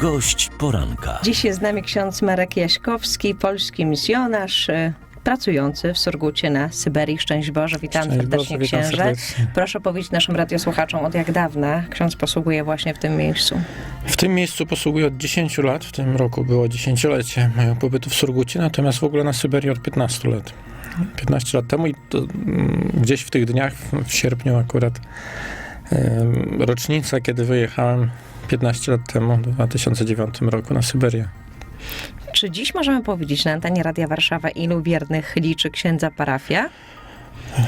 Gość poranka. Dziś jest z nami ksiądz Marek Jaśkowski, polski misjonarz, y, pracujący w Surgucie na Syberii. Szczęść Boże, witam Szczęść serdecznie Boże, witam księże. serdecznie. Proszę powiedzieć naszym radiosłuchaczom, od jak dawna ksiądz posługuje właśnie w tym miejscu. W tym miejscu posługuję od 10 lat. W tym roku było dziesięciolecie mojego pobytu w Surgucie, natomiast w ogóle na Syberii od 15 lat. 15 lat temu i to, mm, gdzieś w tych dniach, w, sierpniu akurat, rocznica, kiedy wyjechałem 15 lat temu, w 2009 roku na Syberię. Czy dziś możemy powiedzieć na antenie Radia Warszawa, ilu wiernych liczy księdza parafia?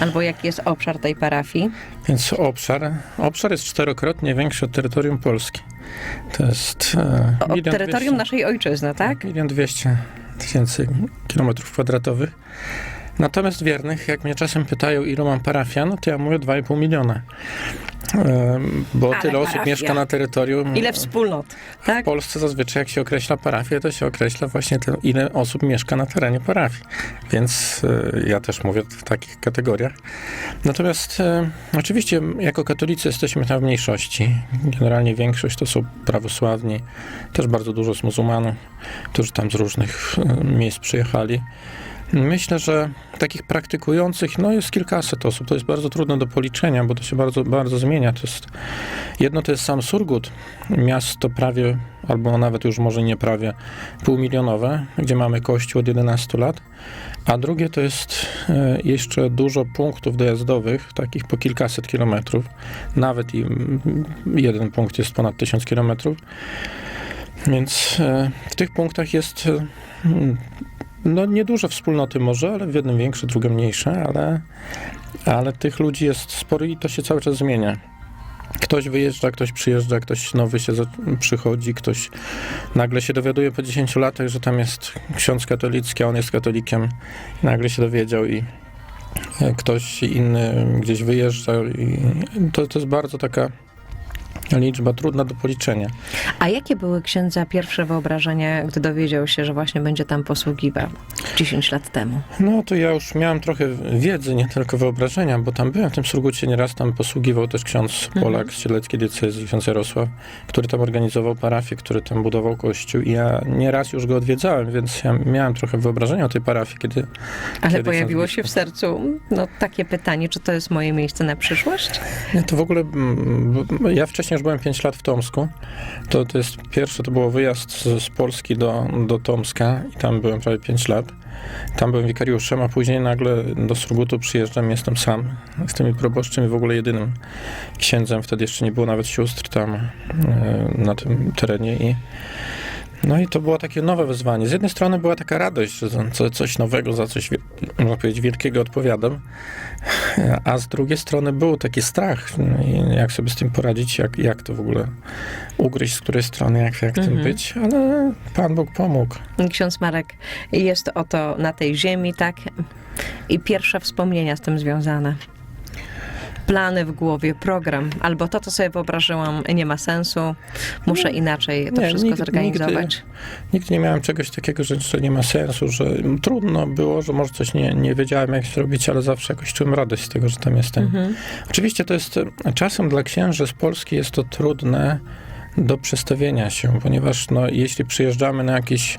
Albo jaki jest obszar tej parafii? Więc obszar, obszar jest czterokrotnie większy od terytorium Polski. To jest e, od terytorium dwieście- naszej ojczyzny, tak? Milion dwieście tysięcy kilometrów kwadratowych. Natomiast wiernych, jak mnie czasem pytają, ilu mam parafian, no to ja mówię 2,5 miliona. Em, Bo Ale tyle osób parafia. mieszka na terytorium. Ile wspólnot, tak? W Polsce zazwyczaj jak się określa parafię, to się określa właśnie to, ile osób mieszka na terenie parafii. Więc e, ja też mówię w takich kategoriach. Natomiast e, oczywiście jako katolicy jesteśmy tam w mniejszości. Generalnie większość to są prawosławni. Też bardzo dużo jest muzułmanów, którzy tam z różnych e, miejsc przyjechali. Myślę, że takich praktykujących no jest kilkaset osób. To jest bardzo trudne do policzenia, bo to się bardzo, bardzo zmienia. To jest, jedno to jest sam Surgut, miasto prawie, albo nawet już może nie prawie, półmilionowe, gdzie mamy kościół od 11 lat, a drugie to jest e, jeszcze dużo punktów dojazdowych, takich po kilkaset kilometrów. Nawet i jeden punkt jest ponad tysiąc kilometrów. Więc e, w tych punktach jest no nieduże wspólnoty może, ale w jednym większe, drugim mniejsze, ale, ale tych ludzi jest sporo i to się cały czas zmienia. Ktoś wyjeżdża, ktoś przyjeżdża, ktoś nowy się przychodzi, ktoś nagle się dowiaduje po 10 latach, że tam jest ksiądz katolicki, a on jest katolikiem nagle się dowiedział i e, ktoś inny gdzieś wyjeżdża i to, to jest bardzo taka liczba trudna do policzenia. A jakie były księdza pierwsze wyobrażenia, gdy dowiedział się, że właśnie będzie tam posługiwał 10 lat temu? No to ja już miałem trochę wiedzy, nie tylko wyobrażenia, bo tam byłem w tym Surgucie nieraz, tam posługiwał też ksiądz Polak z Cieleckiej Diecezji, ksiądz Jarosław, który tam organizował parafię, który tam budował kościół i ja nieraz już go odwiedzałem, więc ja miałem trochę wyobrażenia o tej parafii, kiedy... Ale kiedy pojawiło się w sercu no, takie pytanie, czy to jest moje miejsce na przyszłość? Nie, to w ogóle, mm, ja wcześniej już byłem 5 lat w Tomsku, to, to jest pierwsze, to było wyjazd z, z Polski do, do Tomska i tam byłem prawie 5 lat. Tam byłem wikariuszem, a później nagle do Surgutu przyjeżdżam, jestem sam z tymi proboszczem i w ogóle jedynym księdzem. Wtedy jeszcze nie było nawet sióstr tam e, na tym terenie i no i to było takie nowe wyzwanie. Z jednej strony była taka radość, że za co- coś nowego, za coś, można powiedzieć, wielkiego odpowiadam, a z drugiej strony był taki strach, no jak sobie z tym poradzić, jak, jak to w ogóle ugryźć, z której strony, jak, jak tym Mhm. być, ale Pan Bóg pomógł. Ksiądz Marek jest oto na tej ziemi, tak? I pierwsze wspomnienia z tym związane. Plany w głowie, program, albo to, co sobie wyobrażyłam, nie ma sensu, muszę inaczej to Nie, wszystko nigdy- zorganizować. Nigdy nie miałem czegoś takiego, że, że nie ma sensu, że trudno było, że może coś nie, nie wiedziałem, jak zrobić, ale zawsze jakoś czułem radość z tego, że tam jestem. Mhm. Oczywiście to jest, czasem dla księży z Polski jest to trudne do przestawienia się, ponieważ no, jeśli przyjeżdżamy na jakieś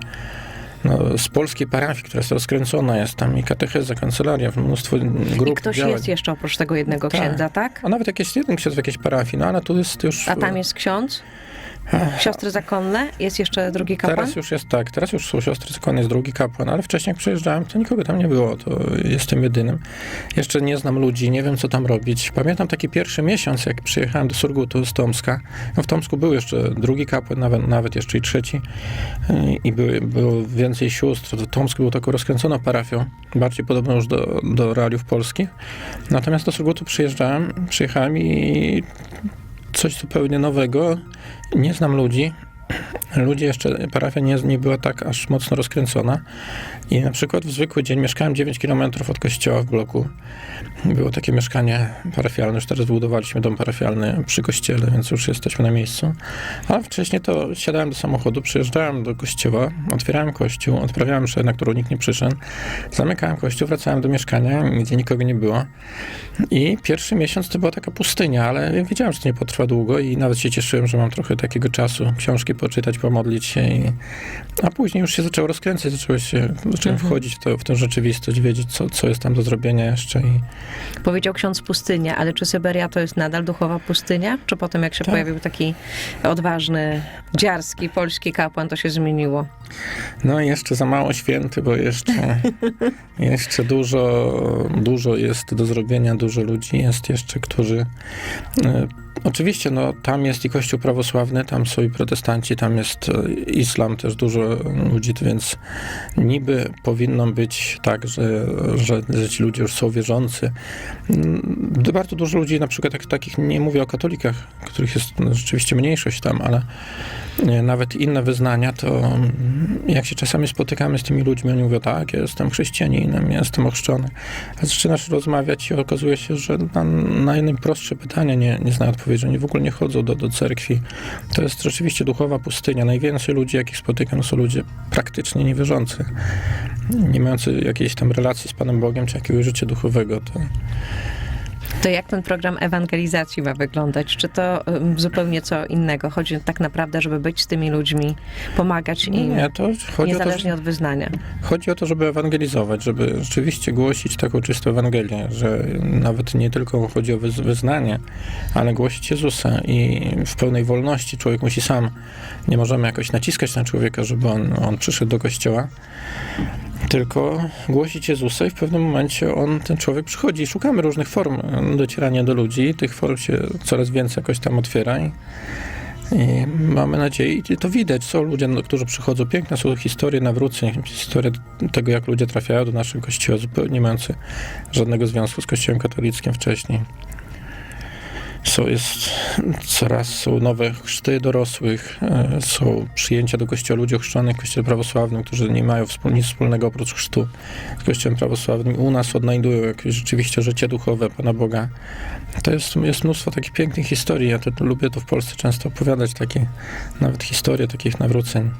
no, z polskiej parafii, która jest rozkręcona, jest tam i katecheza, kancelaria, mnóstwo grup I ktoś działań. jest jeszcze oprócz tego jednego Tak. księdza, tak? A nawet jakiś jeden ksiądz w jakiejś parafii, no ale tu jest już... A tam jest ksiądz? Siostry zakonne? Jest jeszcze drugi kapłan? Teraz już jest tak, teraz już są siostry skon, jest drugi kapłan, ale wcześniej jak przyjeżdżałem, to nikogo tam nie było, to jestem jedynym. Jeszcze nie znam ludzi, nie wiem co tam robić. Pamiętam taki pierwszy miesiąc, jak przyjechałem do Surgutu z Tomska. No w Tomsku był jeszcze drugi kapłan, nawet, nawet jeszcze i trzeci i były, było więcej sióstr. W Tomsku był taką rozkręconą parafią, bardziej podobną już do, do realiów polskich. Natomiast do Surgutu przyjeżdżałem, przyjechałem i coś zupełnie nowego. Nie znam ludzi, ludzie jeszcze, parafia nie, nie była tak aż mocno rozkręcona i na przykład w zwykły dzień mieszkałem 9 km od kościoła w bloku. Było takie mieszkanie parafialne, już teraz zbudowaliśmy dom parafialny przy kościele, więc już jesteśmy na miejscu. Ale wcześniej to siadałem do samochodu, przyjeżdżałem do kościoła, otwierałem kościół, odprawiałem mszę, na którą nikt nie przyszedł, zamykałem kościół, wracałem do mieszkania, gdzie nikogo nie było. I pierwszy miesiąc to była taka pustynia, ale ja wiedziałem, że to nie potrwa długo i nawet się cieszyłem, że mam trochę takiego czasu, książki poczytać, pomodlić się. I... A później już się zaczęło rozkręcać, zaczęło się, zacząłem Mhm. wchodzić w, to, w tę rzeczywistość, wiedzieć, co, co jest tam do zrobienia jeszcze. I... Powiedział ksiądz pustynia, ale czy Syberia to jest nadal duchowa pustynia? Czy potem jak się Tak. pojawił taki odważny, dziarski, polski kapłan, to się zmieniło? No jeszcze za mało święty, bo jeszcze, jeszcze dużo, dużo jest do zrobienia, dużo ludzi jest jeszcze, którzy... Oczywiście, no, tam jest i Kościół prawosławny, tam są i protestanci, tam jest e, islam, też dużo ludzi, więc niby powinno być tak, że, że, że ci ludzie już są wierzący. Mm, Bardzo dużo ludzi, na przykład tak, takich, nie mówię o katolikach, których jest no, rzeczywiście mniejszość tam, ale nawet inne wyznania, to mm, jak się czasami spotykamy z tymi ludźmi, oni mówią, tak, jestem chrześcijaninem, ja jestem ochrzczony. A zaczynasz rozmawiać i okazuje się, że na, na jednym prostsze pytanie nie, nie znają odpowiedzi, oni w ogóle nie chodzą do, do cerkwi. To jest rzeczywiście duchowa pustynia. Najwięcej ludzi, jakich spotykam, są ludzie praktycznie niewierzący, nie mający jakiejś tam relacji z Panem Bogiem, czy jakiegoś życia duchowego. To, To jak ten program ewangelizacji ma wyglądać? Czy to zupełnie co innego? Chodzi tak naprawdę, żeby być z tymi ludźmi, pomagać im, nie, to chodzi o to, że niezależnie od wyznania. Chodzi o to, żeby ewangelizować, żeby rzeczywiście głosić taką czystą Ewangelię, że nawet nie tylko chodzi o wyz- wyznanie, ale głosić Jezusa i w pełnej wolności człowiek musi sam, nie możemy jakoś naciskać na człowieka, żeby on, on przyszedł do kościoła, tylko głosić Jezusa i w pewnym momencie on, ten człowiek przychodzi. Szukamy różnych form docierania do ludzi, tych form się coraz więcej jakoś tam otwiera i, i mamy nadzieję, i to widać, są ludzie, no, którzy przychodzą, piękne są historie nawróceń, historie tego, jak ludzie trafiają do naszego kościoła, zupełnie nie mający żadnego związku z kościołem katolickim wcześniej. Są, jest, coraz są nowe chrzty dorosłych, e, są przyjęcia do kościoła ludzi ochrzczonych w kościele prawosławnym, którzy nie mają nic wspólnego oprócz chrztu z kościołem prawosławnym. U nas odnajdują jakieś rzeczywiście życie duchowe Pana Boga. To jest, jest mnóstwo takich pięknych historii. Ja to, lubię to w Polsce często opowiadać, takie nawet historie takich nawróceń.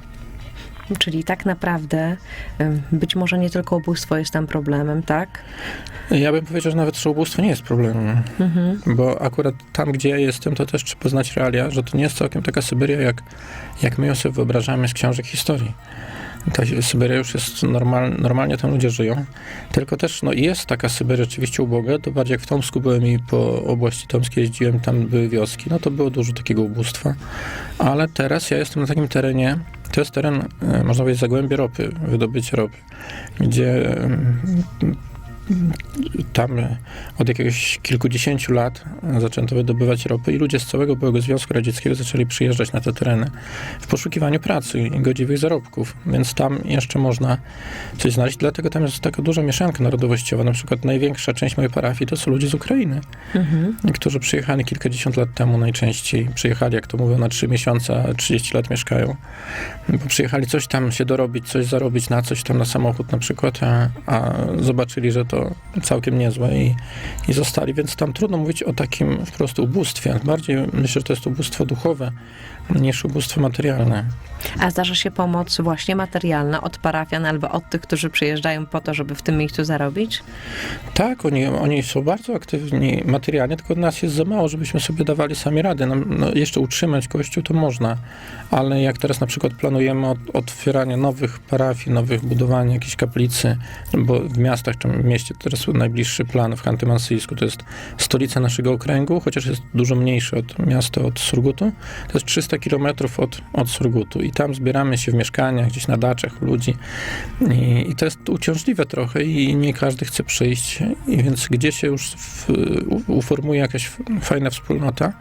Czyli tak naprawdę być może nie tylko ubóstwo jest tam problemem, tak? Ja bym powiedział, że nawet że ubóstwo nie jest problemem. Mhm. Bo akurat tam, gdzie ja jestem, to też trzeba poznać realia, że to nie jest całkiem taka Syberia, jak, jak my ją sobie wyobrażamy z książek historii. Ta Syberia już jest normal, normalnie tam ludzie żyją, tylko też no, jest taka Syberia rzeczywiście uboga, to bardziej jak w Tomsku byłem i po oblasti tomskiej jeździłem, tam były wioski, no to było dużo takiego ubóstwa, ale teraz ja jestem na takim terenie, to jest teren, e, można powiedzieć, zagłębie ropy, wydobycie ropy, gdzie em, tam od jakiegoś kilkudziesięciu lat zaczęto wydobywać ropę i ludzie z całego byłego Związku Radzieckiego zaczęli przyjeżdżać na te tereny w poszukiwaniu pracy i godziwych zarobków, więc tam jeszcze można coś znaleźć. Dlatego tam jest taka duża mieszanka narodowościowa. Na przykład największa część mojej parafii to są ludzie z Ukrainy, Mhm. którzy przyjechali kilkadziesiąt lat temu najczęściej. Przyjechali, jak to mówią, na trzy miesiące, a 30 lat mieszkają. Bo przyjechali coś tam się dorobić, coś zarobić na coś tam, na samochód na przykład, a, a zobaczyli, że to całkiem niezłe i, i zostali, więc tam trudno mówić o takim po prostu ubóstwie. Bardziej myślę, że to jest ubóstwo duchowe niż ubóstwo materialne. A zdarza się pomoc właśnie materialna od parafian albo od tych, którzy przyjeżdżają po to, żeby w tym miejscu zarobić? Tak, oni, oni są bardzo aktywni materialnie, tylko nas jest za mało, żebyśmy sobie dawali sami radę. No, no, jeszcze utrzymać kościół to można, ale jak teraz na przykład planujemy od, otwieranie nowych parafii, nowych budowania jakiejś kaplicy, bo w miastach, czy w mieście teraz najbliższy plan w Chanty-Mansijsku, to jest stolica naszego okręgu, chociaż jest dużo mniejsze od miasta, od Surgutu, to jest 300 kilometrów od, od Surgutu. I tam zbieramy się w mieszkaniach, gdzieś na daczach ludzi. I, i to jest uciążliwe trochę i nie każdy chce przyjść. I więc gdzie się już w, u- uformuje jakaś fajna wspólnota,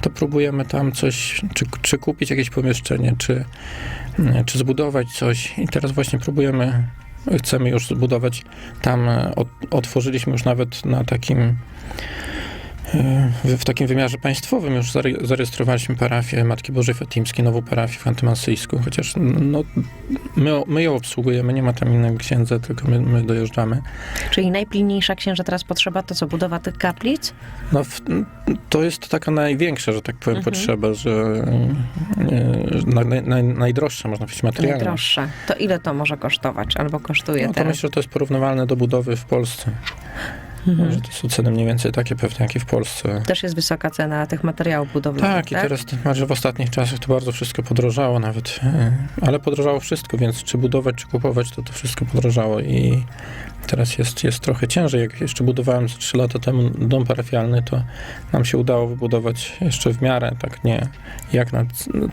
to próbujemy tam coś, czy, czy kupić jakieś pomieszczenie, czy, czy zbudować coś. I teraz właśnie próbujemy chcemy już zbudować. Tam, e, otworzyliśmy już nawet na takim w, w takim wymiarze państwowym już zare- zarejestrowaliśmy parafię Matki Bożej Fatimskiej, nową parafię w Antymasyjsku, chociaż no, my, my ją obsługujemy, nie ma tam innego księdza, tylko my, my dojeżdżamy. Czyli najpilniejsza księża teraz potrzeba to co, budowa tych kaplic? No, w, to jest taka największa, że tak powiem, Mhm. potrzeba, że e, na, naj, naj, najdroższa, można powiedzieć, materialna. Najdroższa. To ile to może kosztować albo kosztuje No to teraz? myślę, że to jest porównywalne do budowy w Polsce. Mhm. Że to są ceny mniej więcej takie pewnie, jak i w Polsce. Też jest wysoka cena tych materiałów budowlanych, Tak, i teraz tym bardziej w ostatnich czasach to bardzo wszystko podrożało nawet, e, ale podrożało wszystko, więc czy budować, czy kupować, to to wszystko podrożało i teraz jest, jest trochę ciężej. Jak jeszcze budowałem 3 lata temu dom parafialny, to nam się udało wybudować jeszcze w miarę, tak nie, jak na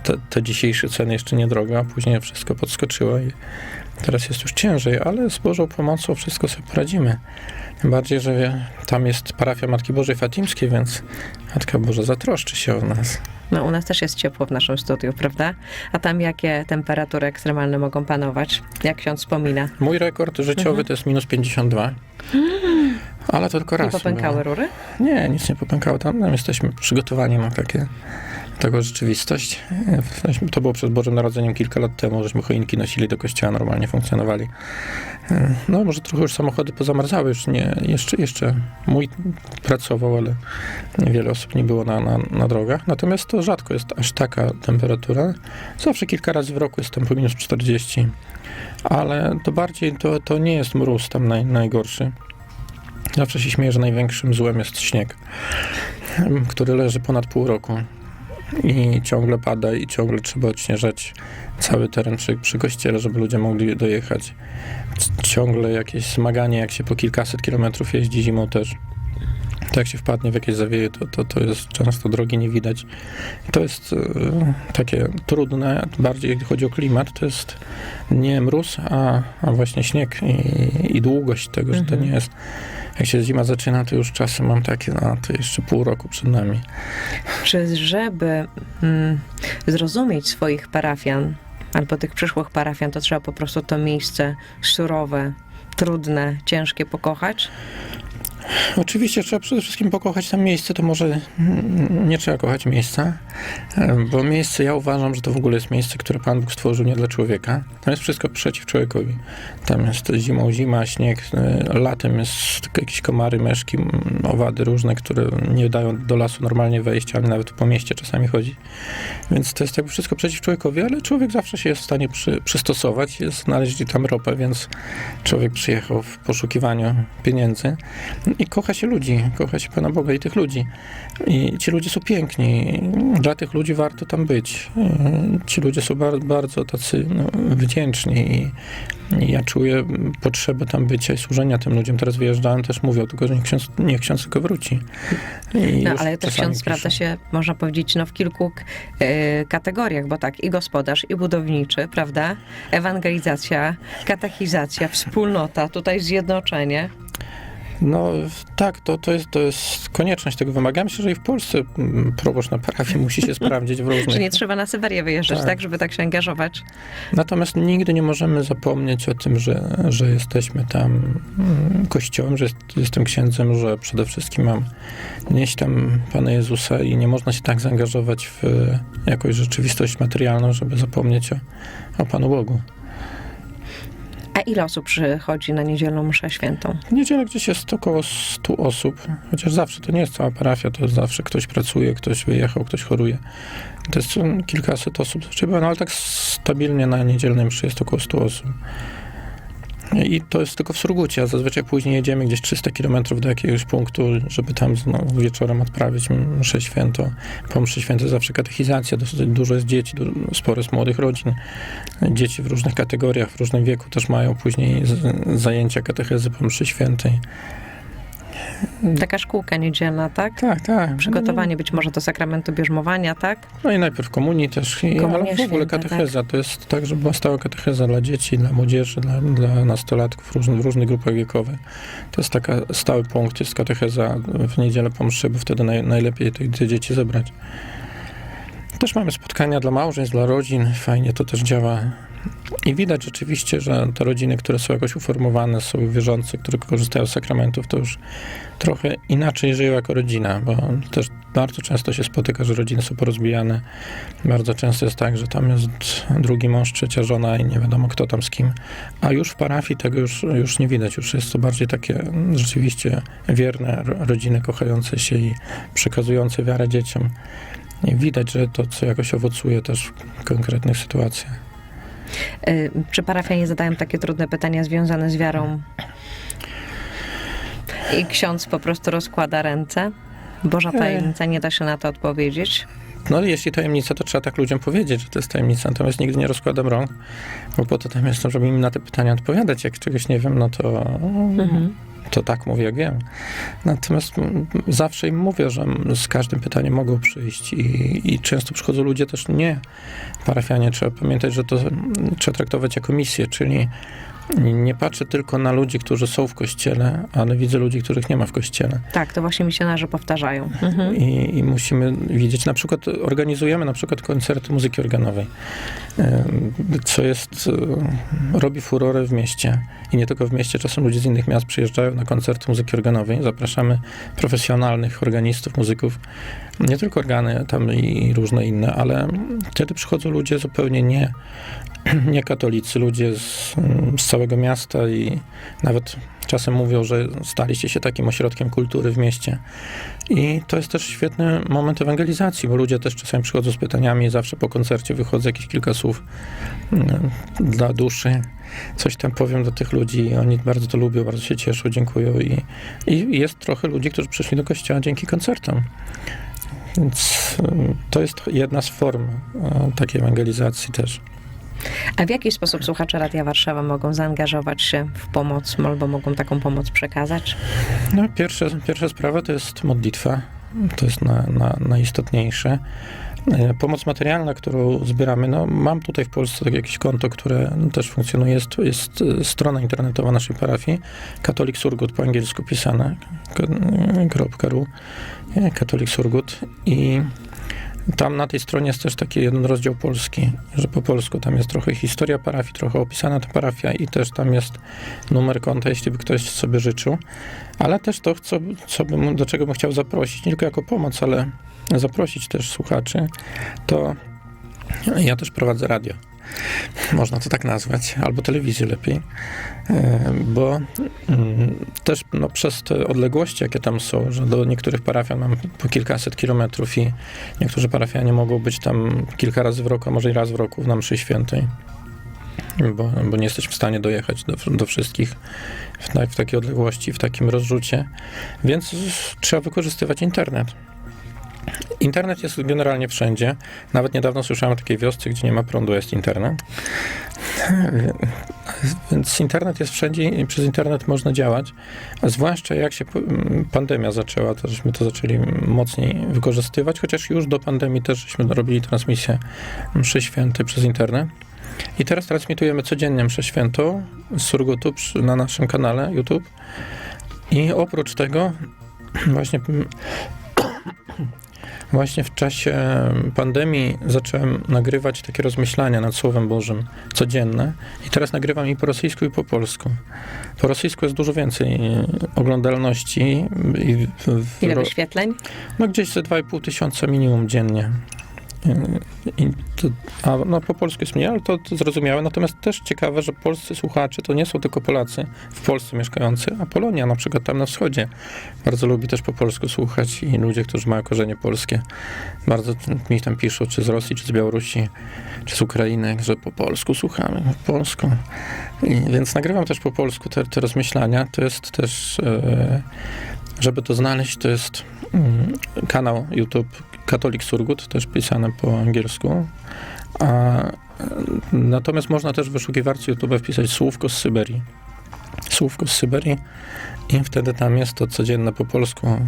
te, te dzisiejsze ceny jeszcze niedrogo, a później wszystko podskoczyło i teraz jest już ciężej, ale z Bożą pomocą wszystko sobie poradzimy. Tym bardziej, że tam jest parafia Matki Bożej Fatimskiej, więc Matka Boża zatroszczy się o nas. No u nas też jest ciepło w naszym studiu, prawda? A tam jakie temperatury ekstremalne mogą panować? Jak ksiądz wspomina? Mój rekord życiowy Mhm. to jest minus 52. Ale to tylko Nie raz. popękały było. rury? Nie, nic nie popękało. Tam, tam jesteśmy przygotowani na takie, taką rzeczywistość. Weźmy- To było przed Bożym Narodzeniem kilka lat temu, żeśmy choinki nosili do kościoła, normalnie funkcjonowali. No, może trochę już samochody pozamarzały, już nie, jeszcze, jeszcze mój pracował, ale niewiele osób nie było na, na, na drogach. Natomiast to rzadko jest aż taka temperatura. Zawsze kilka razy w roku jest tam po minus 40. Ale to bardziej, to, to nie jest mróz tam naj, najgorszy. Zawsze się śmieję, że największym złem jest śnieg, który leży ponad pół roku i ciągle pada i ciągle trzeba odśnieżać cały teren przy, przy kościele, żeby ludzie mogli dojechać. Ciągle jakieś zmaganie, jak się po kilkaset kilometrów jeździ zimą też. To jak się wpadnie w jakieś zawieje, to, to, to jest często drogi nie widać. To jest e, takie trudne, bardziej jeśli chodzi o klimat, to jest nie mróz, a, a właśnie śnieg i, i długość tego, że to Mhm. nie jest jak się zima zaczyna, to już czasem mam takie, no to jeszcze pół roku przed nami. Czy żeby mm, zrozumieć swoich parafian albo tych przyszłych parafian, to trzeba po prostu to miejsce surowe, trudne, ciężkie pokochać? Oczywiście trzeba przede wszystkim pokochać tam miejsce, to może nie trzeba kochać miejsca, bo miejsce, ja uważam, że to w ogóle jest miejsce, które Pan Bóg stworzył nie dla człowieka. Tam jest wszystko przeciw człowiekowi. Tam jest zimą zima, śnieg, e, latem jest jakieś komary, meszki, owady różne, które nie dają do lasu normalnie wejść, ani nawet po mieście czasami chodzi. Więc to jest jakby wszystko przeciw człowiekowi, ale człowiek zawsze się jest w stanie przy, przystosować. Znaleźli tam ropę, więc człowiek przyjechał w poszukiwaniu pieniędzy i kocha się ludzi, kocha się Pana Boga i tych ludzi. I ci ludzie są piękni. Dla tych ludzi warto tam być. I Ci ludzie są bardzo, bardzo tacy no, wdzięczni i, ja czuję potrzebę tam bycia i służenia tym ludziom. Teraz wyjeżdżałem, też mówią tylko, że niech ksiądz, niech ksiądz tylko wróci. I No, ale też ksiądz piszą. się, można powiedzieć, no, w kilku e, kategoriach, bo tak, i gospodarz, i budowniczy, prawda? Ewangelizacja, katechizacja, wspólnota, tutaj zjednoczenie. No tak, to, to, jest, to jest konieczność tego wymaga. Myślę, że i w Polsce mm, proboszcz na parafii musi się sprawdzić w różnych Że nie trzeba na Syberię wyjeżdżać, tak. Tak. żeby tak się angażować. Natomiast nigdy nie możemy zapomnieć o tym, że, że jesteśmy tam mm, kościołem, że jest, jestem księdzem, że przede wszystkim mam nieść tam Pana Jezusa i nie można się tak zaangażować w jakąś rzeczywistość materialną, żeby zapomnieć o, o Panu Bogu. A ile osób przychodzi na niedzielną mszę świętą? W niedzielę gdzieś jest około 100 osób, chociaż zawsze to nie jest cała parafia, to zawsze ktoś pracuje, ktoś wyjechał, ktoś choruje. To jest mm, kilkaset osób, zazwyczaj, no ale tak stabilnie na niedzielnej mszy jest około 100 osób. I to jest tylko w Surgucie, a zazwyczaj później jedziemy gdzieś 300 km do jakiegoś punktu, żeby tam znowu wieczorem odprawić mszę święto. Po mszy świętej zawsze katechizacja, dosyć dużo jest dzieci, sporo jest młodych rodzin. Dzieci w różnych kategoriach, w różnym wieku też mają później zajęcia katechezy po mszy świętej. Taka szkółka niedzielna, tak? Tak, tak. Przygotowanie być może do sakramentu bierzmowania, tak? No i najpierw komunii też, i, Komunia ale w ogóle święta, katecheza. To jest tak, żeby była stała katecheza dla dzieci, dla młodzieży, dla, dla nastolatków różnych, w różnych grupach wiekowych. To jest taka stały punkt, jest katecheza w niedzielę po mszy, bo wtedy naj, najlepiej te, te dzieci zebrać. Też mamy spotkania dla małżeństw, dla rodzin. Fajnie to też działa. I widać rzeczywiście, że te rodziny, które są jakoś uformowane, są wierzące, które korzystają z sakramentów, to już trochę inaczej żyją jako rodzina, bo też bardzo często się spotyka, że rodziny są porozbijane. Bardzo często jest tak, że tam jest drugi mąż, trzecia żona i nie wiadomo kto tam z kim. A już w parafii tego już, już nie widać. Już jest to bardziej takie rzeczywiście wierne ro- rodziny kochające się i przekazujące wiarę dzieciom. I widać, że to co jakoś owocuje też w konkretnych sytuacjach. Y, Czy parafianie zadają takie trudne pytania związane z wiarą? I ksiądz po prostu rozkłada ręce? Boża tajemnica, nie da się na to odpowiedzieć. No jeśli tajemnica, to trzeba tak ludziom powiedzieć, że to jest tajemnica. Natomiast nigdy nie rozkładam rąk, bo po to tam jestem, żeby im na te pytania odpowiadać. Jak czegoś nie wiem, no to, Mhm. To tak mówię, jak wiem. Natomiast zawsze im mówię, że z każdym pytaniem mogą przyjść i, i często przychodzą ludzie też nie parafianie. Trzeba pamiętać, że to trzeba traktować jako misję, czyli nie patrzę tylko na ludzi, którzy są w kościele, ale widzę ludzi, których nie ma w kościele. Tak, to właśnie misjonarze powtarzają. Mhm. I, I musimy widzieć, na przykład organizujemy na przykład koncerty muzyki organowej, co jest, e, robi furorę w mieście i nie tylko w mieście, czasem ludzie z innych miast przyjeżdżają na koncerty muzyki organowej, zapraszamy profesjonalnych organistów, muzyków, nie tylko organy tam i różne inne, ale wtedy przychodzą ludzie zupełnie nie, nie katolicy, ludzie z, z całego miasta i nawet czasem mówią, że staliście się takim ośrodkiem kultury w mieście. I to jest też świetny moment ewangelizacji, bo ludzie też czasami przychodzą z pytaniami, zawsze po koncercie wychodzę jakieś kilka słów mm, dla duszy. Coś tam powiem do tych ludzi oni bardzo to lubią, bardzo się cieszą, dziękują i, i jest trochę ludzi, którzy przyszli do kościoła dzięki koncertom. Więc y, to jest jedna z form e, takiej ewangelizacji też. A w jaki sposób słuchacze Radia Warszawa mogą zaangażować się w pomoc albo mogą taką pomoc przekazać? No, pierwsza, pierwsza sprawa to jest modlitwa. To jest na, na, najistotniejsze. E, Pomoc materialna, którą zbieramy, no mam tutaj w Polsce takie jakieś konto, które też funkcjonuje, jest, jest e, strona internetowa naszej parafii, Katolik Surgut po angielsku pisane, .ru, e, Katolik Surgut i tam na tej stronie jest też taki jeden rozdział polski, że po polsku tam jest trochę historia parafii, trochę opisana ta parafia i też tam jest numer konta, jeśli by ktoś sobie życzył, ale też to, co, co bym, do czego bym chciał zaprosić, nie tylko jako pomoc, ale zaprosić też słuchaczy, to ja też prowadzę radio. Można to tak nazwać, albo telewizję lepiej, E, bo mm, też no, przez te odległości, jakie tam są, że do niektórych parafian mam po kilkaset kilometrów i niektórzy parafianie mogą być tam kilka razy w roku, a może i raz w roku na mszy świętej, bo, bo nie jesteśmy w stanie dojechać do, do wszystkich w, tak, w takiej odległości, w takim rozrzucie, więc trzeba wykorzystywać internet. Internet jest generalnie wszędzie. Nawet niedawno słyszałem o takiej wiosce, gdzie nie ma prądu, jest internet. Więc internet jest wszędzie i przez internet można działać. Zwłaszcza jak się pandemia zaczęła, to żeśmy to zaczęli mocniej wykorzystywać, chociaż już do pandemii też żeśmy robili transmisję mszy świętej przez internet. I teraz transmitujemy codziennie mszę świętą z Surgutu na naszym kanale YouTube. I oprócz tego właśnie Właśnie w czasie pandemii zacząłem nagrywać takie rozmyślania nad Słowem Bożym codzienne i teraz nagrywam i po rosyjsku, i po polsku. Po rosyjsku jest dużo więcej oglądalności i w, w, Ile wyświetleń? no gdzieś ze 2,5 tysiąca minimum dziennie. I to, a no, po polsku jest mniej, ale to, to zrozumiałe. Natomiast też ciekawe, że polscy słuchacze to nie są tylko Polacy w Polsce mieszkający, a Polonia na przykład tam na wschodzie bardzo lubi też po polsku słuchać i ludzie, którzy mają korzenie polskie, bardzo mi tam piszą, czy z Rosji, czy z Białorusi, czy z Ukrainy, że po polsku słuchamy, po polsku. I, więc nagrywam też po polsku te, te rozmyślania. To jest też, e, żeby to znaleźć, to jest mm, kanał YouTube Katolik Surgut, też pisane po angielsku. A, natomiast można też w wyszukiwarce YouTube wpisać słówko z Syberii. Słówko z Syberii i wtedy tam jest to codzienne po polsku e,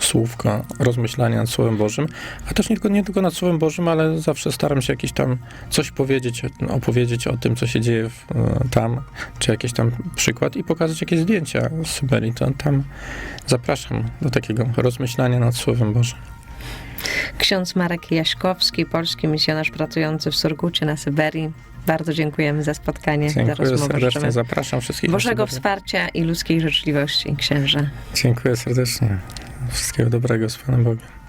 słówko, rozmyślania nad Słowem Bożym, a też nie tylko, nie tylko nad Słowem Bożym, ale zawsze staram się jakieś tam coś powiedzieć, opowiedzieć o tym, co się dzieje w, e, tam, czy jakiś tam przykład i pokazać jakieś zdjęcia z Syberii. To tam zapraszam do takiego rozmyślania nad Słowem Bożym. Ksiądz Marek Jaśkowski, polski misjonarz pracujący w Surgucie na Syberii. Bardzo dziękujemy za spotkanie, za Dziękuję rozmowę. serdecznie. Zapraszam wszystkich. Bożego wsparcia i ludzkiej życzliwości, księże. Dziękuję serdecznie. Wszystkiego dobrego z Panem Bogiem.